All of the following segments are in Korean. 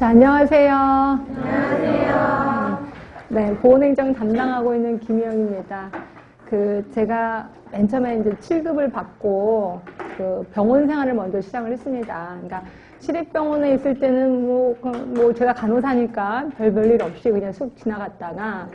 자, 안녕하세요. 안녕하세요. 네, 보건행정 담당하고 있는 김희영입니다. 그, 제가 맨 처음에 이제 7급을 받고 그 병원 생활을 먼저 시작을 했습니다. 그러니까 시립병원에 있을 때는 뭐, 그뭐 제가 간호사니까 별 별 일 없이 그냥 쑥 지나갔다가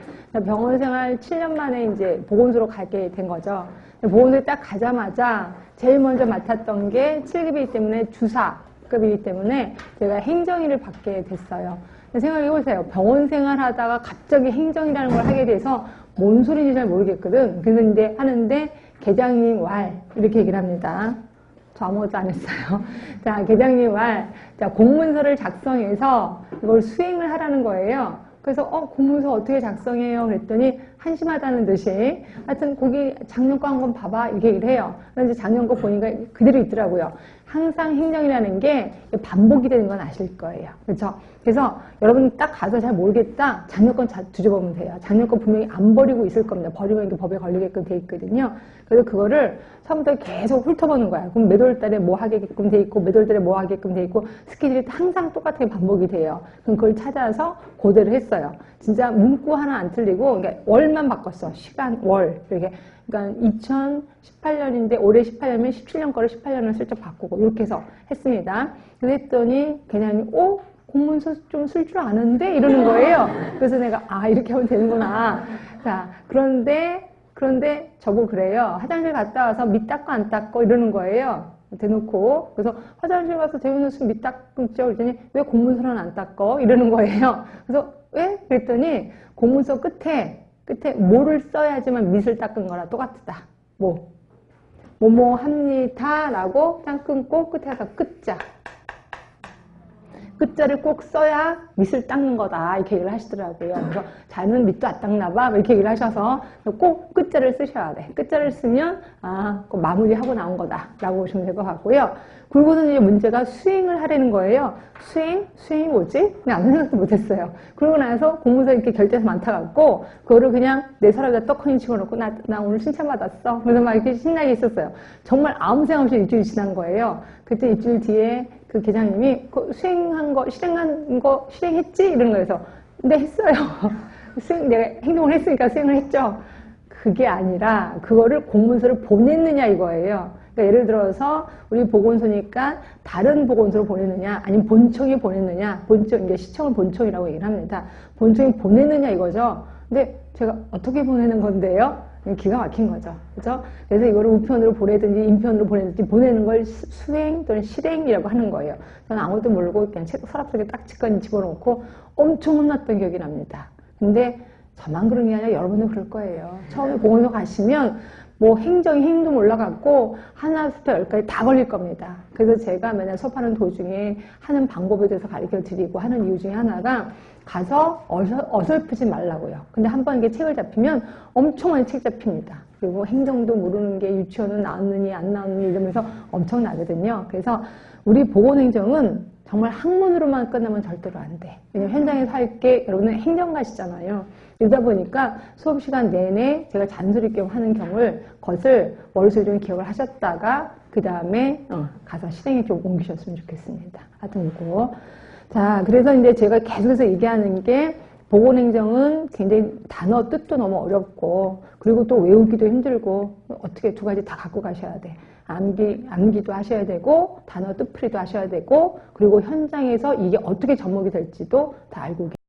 병원 생활 7년 만에 이제 보건소로 가게 된 거죠. 보건소에 딱 가자마자 제일 먼저 맡았던 게 7급이기 때문에 주사, 급이기 때문에 제가 행정일을 받게 됐어요. 생각해 보세요. 병원 생활하다가 갑자기 행정이라는 걸 하게 돼서 뭔 소리인지 잘 모르겠거든. 이제 하는데 계장님 왈 이렇게 얘기를 합니다. 저 아무것도 안 했어요. 자, 계장님 왈. 자, 공문서를 작성해서 이걸 수행을 하라는 거예요. 그래서 어 공문서 어떻게 작성해요? 그랬더니 한심하다는 듯이 하여튼 거기 작년 거 한번 봐봐 해요. 그래서 이제 작년 거 보니까 그대로 있더라고요. 항상 행정이라는 게 반복이 되는 건 아실 거예요. 그렇죠? 그래서 여러분 딱 가서 잘 모르겠다. 작년 건 뒤져보면 돼요. 작년 거 분명히 안 버리고 있을 겁니다. 버리면 이게 법에 걸리게끔 돼 있거든요. 그래서 그거를 처음부터 계속 훑어보는 거야. 그럼 몇월 달에 뭐 하게끔 돼 있고 몇월 달에 뭐 하게끔 돼 있고 스케줄이 항상 똑같게 반복이 돼요. 그럼 그걸 찾아서 고대로 했어요. 진짜 문구 하나 안 틀리고 그러니까 월만 바꿨어. 시간, 월 이렇게. 그러니까 2018년인데 올해 18년이면 17년 거를 18년을 슬쩍 바꾸고 이렇게 해서 했습니다. 그래서 했더니 그냥 오 공문서 좀 쓸 줄 아는데 이러는 거예요. 그래서 내가 아 이렇게 하면 되는구나. 자 그런데 그런데 저보고 그래요. 화장실 갔다 와서 밑 닦고 안 닦고 이러는 거예요. 대놓고 그래서 화장실 가서 대문수 밑 닦죠 그랬더니 왜 공문서는 안 닦어 이러는 거예요. 그래서 왜 그랬더니 공문서 끝에 끝에 뭐를 써야지만 밑을 닦은 거랑 똑같다. 뭐 뭐뭐 합니다라고 짱 끊고 끝에 가서 끝자. 끝자를 꼭 써야 밑을 닦는 거다 이렇게 얘기를 하시더라고요. 그래서 자는 밑도 안 닦나 봐 이렇게 얘기를 하셔서 꼭 끝자를 쓰셔야 돼. 끝자를 쓰면 아 마무리하고 나온 거다라고 보시면 될 것 같고요. 그리고는 이제 문제가 수행을 하려는 거예요. 수행? 수행이 뭐지? 그냥 아무 생각도 못했어요. 그러고 나서 공문서 이렇게 결제해서 많다 갖고 그거를 그냥 내 사람에다 떡하니 집어넣고 나, 나 오늘 칭찬받았어. 그래서 막 이렇게 신나게 있었어요. 정말 아무 생각 없이 일주일 지난 거예요. 그때 일주일 뒤에 그 계장님이 그 수행한 거, 실행한 거, 실행했지? 이러는 거에서 네, 했어요. 수행, 내가 행동을 했으니까 수행을 했죠. 그게 아니라 그거를 공문서를 보냈느냐 이거예요. 그러니까 예를 들어서 우리 보건소니까 다른 보건소로 보내느냐 아니면 본청에 보냈느냐 본청 이게 시청을 본청이라고 얘기를 합니다. 본청에 보냈느냐 이거죠. 근데 제가 어떻게 보내는 건데요? 기가 막힌 거죠. 그죠? 그래서 이거를 우편으로 보내든지 인편으로 보내든지 보내는 걸 수행 또는 실행이라고 하는 거예요. 저는 아무것도 모르고 그냥 책 서랍 속에 딱 직관이 집어넣고 엄청 혼났던 기억이 납니다. 근데 저만 그런 게 아니라 여러분도 그럴 거예요. 처음에 보건소 가시면 뭐 행정이 행도 몰라갖고 하나부터 열까지 다 걸릴 겁니다. 그래서 제가 맨날 수업하는 도중에 하는 방법에 대해서 가르쳐 드리고 하는 이유 중에 하나가 가서 어설, 어설 프지 말라고요. 근데 한 번 이게 책을 잡히면 엄청 많이 책 잡힙니다. 그리고 행정도 모르는 게 유치원은 나왔느니 안 나왔느니 이러면서 엄청 나거든요. 그래서 우리 보건행정은 정말 학문으로만 끝나면 절대로 안 돼. 왜냐면 현장에서 할게 여러분은 행정가시잖아요. 이러다 보니까 수업 시간 내내 제가 잔소리 겸 하는 경우를 것을 머릿속에 좀 기억을 하셨다가 그 다음에 어, 가서 실행에 좀 옮기셨으면 좋겠습니다. 하여튼 이거. 자, 그래서 이제 제가 계속해서 얘기하는 게 보건행정은 굉장히 단어 뜻도 너무 어렵고 그리고 또 외우기도 힘들고 어떻게 두 가지 다 갖고 가셔야 돼. 암기, 암기도 하셔야 되고 단어 뜻풀이도 하셔야 되고 그리고 현장에서 이게 어떻게 접목이 될지도 다 알고 계세요.